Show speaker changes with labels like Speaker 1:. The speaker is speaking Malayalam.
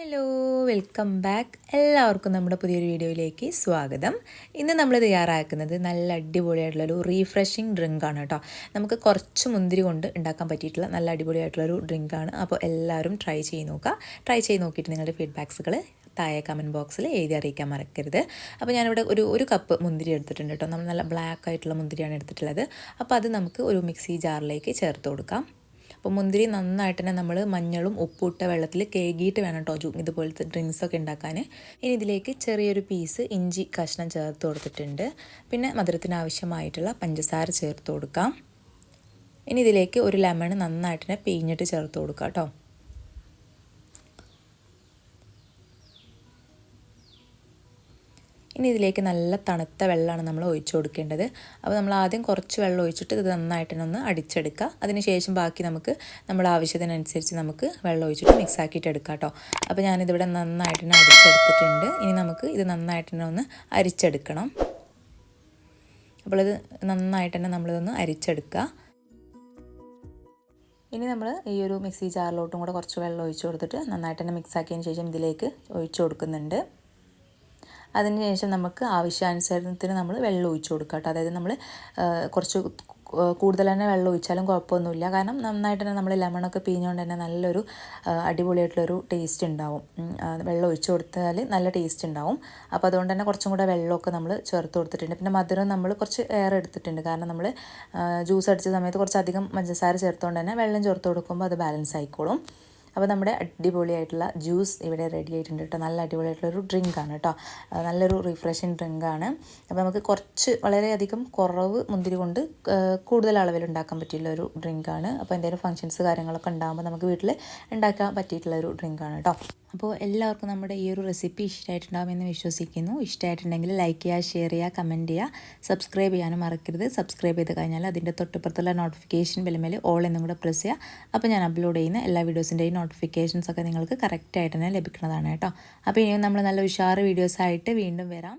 Speaker 1: ഹലോ വെൽക്കം ബാക്ക് എല്ലാവർക്കും നമ്മുടെ പുതിയൊരു വീഡിയോയിലേക്ക് സ്വാഗതം. ഇന്ന് നമ്മൾ തയ്യാറാക്കുന്നത് നല്ല അടിപൊളിയായിട്ടുള്ളൊരു റീഫ്രഷിങ് ഡ്രിങ്കാണ് കേട്ടോ. നമുക്ക് കുറച്ച് മുന്തിരി കൊണ്ട് ഉണ്ടാക്കാൻ പറ്റിയിട്ടുള്ള നല്ല അടിപൊളിയായിട്ടുള്ളൊരു ഡ്രിങ്കാണ് അപ്പോൾ എല്ലാവരും ട്രൈ ചെയ്ത് നോക്കുക. ട്രൈ ചെയ്ത് നോക്കിയിട്ട് നിങ്ങളുടെ ഫീഡ്ബാക്സുകൾ താഴെ കമന്റ് ബോക്സിൽ എഴുതി അറിയിക്കാൻ മറക്കരുത്. അപ്പോൾ ഞാനിവിടെ ഒരു ഒരു കപ്പ് മുന്തിരി എടുത്തിട്ടുണ്ട് കേട്ടോ. നമ്മൾ നല്ല ബ്ലാക്ക് ആയിട്ടുള്ള മുന്തിരിയാണ് എടുത്തിട്ടുള്ളത്. അപ്പോൾ അത് നമുക്ക് ഒരു മിക്സി ജാറിലേക്ക് ചേർത്ത് കൊടുക്കാം. അപ്പോൾ മുന്തിരി നന്നായിട്ട് തന്നെ നമ്മൾ മഞ്ഞളും ഉപ്പും ഇട്ട വെള്ളത്തിൽ കേകിയിട്ട് വേണം കേട്ടോ ഇതുപോലത്തെ ഡ്രിങ്ക്സൊക്കെ ഉണ്ടാക്കാൻ ഇനി ഇതിലേക്ക് ചെറിയൊരു പീസ് ഇഞ്ചി കഷ്ണം ചേർത്ത് കൊടുത്തിട്ടുണ്ട്. പിന്നെ മധുരത്തിന് ആവശ്യമായിട്ടുള്ള പഞ്ചസാര ചേർത്ത് കൊടുക്കാം. ഇനി ഇതിലേക്ക് ഒരു ലെമൺ നന്നായിട്ട് പിഴിഞ്ഞിട്ട് ചേർത്ത് കൊടുക്കാം കേട്ടോ ഇനി ഇതിലേക്ക് നല്ല തണുത്ത വെള്ളമാണ് നമ്മൾ ഒഴിച്ചു കൊടുക്കേണ്ടത്. അപ്പോൾ നമ്മൾ ആദ്യം കുറച്ച് വെള്ളം ഒഴിച്ചിട്ട് ഇത് നന്നായിട്ടൊന്ന് അടിച്ചെടുക്കുക. അതിനുശേഷം ബാക്കി നമുക്ക് നമ്മുടെ ആവശ്യത്തിനനുസരിച്ച് നമുക്ക് വെള്ളം ഒഴിച്ചിട്ട് മിക്സ് ആക്കിയിട്ട് എടുക്കാം കേട്ടോ. അപ്പോൾ ഞാനിതിവിടെ നന്നായിട്ട് തന്നെ അടിച്ചെടുത്തിട്ടുണ്ട്. ഇനി നമുക്ക് ഇത് നന്നായിട്ട് തന്നെ ഒന്ന് അരിച്ചെടുക്കണം. അപ്പോൾ ഇത് നന്നായിട്ട് തന്നെ നമ്മളിതൊന്ന് അരിച്ചെടുക്കുക. ഇനി നമ്മൾ ഈ ഒരു മിക്സി ജാറിലോട്ടും കൂടെ കുറച്ച് വെള്ളം ഒഴിച്ചു കൊടുത്തിട്ട് നന്നായിട്ട് തന്നെ മിക്സ് ആക്കിയതിന് ശേഷം ഇതിലേക്ക് ഒഴിച്ചു കൊടുക്കുന്നുണ്ട്. അതിനുശേഷം നമുക്ക് ആവശ്യാനുസരണത്തിന് നമ്മൾ വെള്ളം ഒഴിച്ചു കൊടുക്കുക കേട്ടോ. അതായത് നമ്മൾ കുറച്ച് കൂടുതൽ തന്നെ വെള്ളം ഒഴിച്ചാലും കുഴപ്പമൊന്നുമില്ല. കാരണം നന്നായിട്ട് തന്നെ നമ്മൾ ലെമണൊക്കെ പിഴിഞ്ഞുകൊണ്ട് തന്നെ നല്ലൊരു അടിപൊളിയായിട്ടുള്ളൊരു ടേസ്റ്റ് ഉണ്ടാവും. വെള്ളം ഒഴിച്ചു കൊടുത്താൽ നല്ല ടേസ്റ്റ് ഉണ്ടാവും. അപ്പോൾ അതുകൊണ്ട് തന്നെ കുറച്ചും കൂടെ വെള്ളമൊക്കെ നമ്മൾ ചേർത്ത് കൊടുത്തിട്ടുണ്ട്. പിന്നെ മധുരം നമ്മൾ കുറച്ച് ഏറെ എടുത്തിട്ടുണ്ട്. കാരണം നമ്മൾ ജ്യൂസ് അടിച്ച സമയത്ത് കുറച്ചധികം പഞ്ചസാര ചേർത്തുകൊണ്ട് തന്നെ വെള്ളം ചേർത്ത് കൊടുക്കുമ്പോൾ അത് ബാലൻസ് ആയിക്കോളും. അപ്പോൾ നമ്മുടെ അടിപൊളിയായിട്ടുള്ള ജ്യൂസ് ഇവിടെ റെഡി ആയിട്ടുണ്ട് കേട്ടോ. നല്ല അടിപൊളിയായിട്ടുള്ളൊരു ആണ് കേട്ടോ. നല്ലൊരു റിഫ്രഷിങ് ഡ്രിങ്ക് ആണ്. അപ്പോൾ നമുക്ക് കുറച്ച് വളരെയധികം കുറവ് മുന്തിരി കൊണ്ട് കൂടുതൽ അളവിൽ ഉണ്ടാക്കാൻ പറ്റിയുള്ള ഒരു ആണ്. അപ്പോൾ എന്തെങ്കിലും ഫങ്ഷൻസ് കാര്യങ്ങളൊക്കെ ഉണ്ടാകുമ്പോൾ നമുക്ക് വീട്ടിൽ ഉണ്ടാക്കാൻ പറ്റിയിട്ടുള്ള ഒരു ആണ് കേട്ടോ. അപ്പോൾ എല്ലാവർക്കും നമ്മുടെ ഈ ഒരു റെസിപ്പി ഇഷ്ടമായിട്ടുണ്ടാകുമെന്ന് വിശ്വസിക്കുന്നു. ഇഷ്ടമായിട്ടുണ്ടെങ്കിൽ ലൈക്ക് ചെയ്യുക ഷെയർ ചെയ്യുക കമന്റ് ചെയ്യുക. സബ്സ്ക്രൈബ് ചെയ്യാനും മറക്കരുത്. സബ്സ്ക്രൈബ് ചെയ്ത് കഴിഞ്ഞാൽ അതിന്റെ തൊട്ടപ്പുറത്തുള്ള നോട്ടിഫിക്കേഷൻ ബെല്ലുമേൽ ഓൾ എന്നും കൂടെ പ്രസ് ചെയ്യുക. അപ്പോൾ ഞാൻ അപ്ലോഡ് ചെയ്യുന്ന എല്ലാ വീഡിയോസിന്റെയും നോട്ടിഫിക്കേഷൻസ് ഒക്കെ നിങ്ങൾക്ക് കറക്റ്റായിട്ട് തന്നെ ലഭിക്കുന്നതാണ് കേട്ടോ. അപ്പോൾ ഇനിയും നമ്മൾ നല്ല ഉഷാറ് വീഡിയോസായിട്ട് വീണ്ടും വരാം.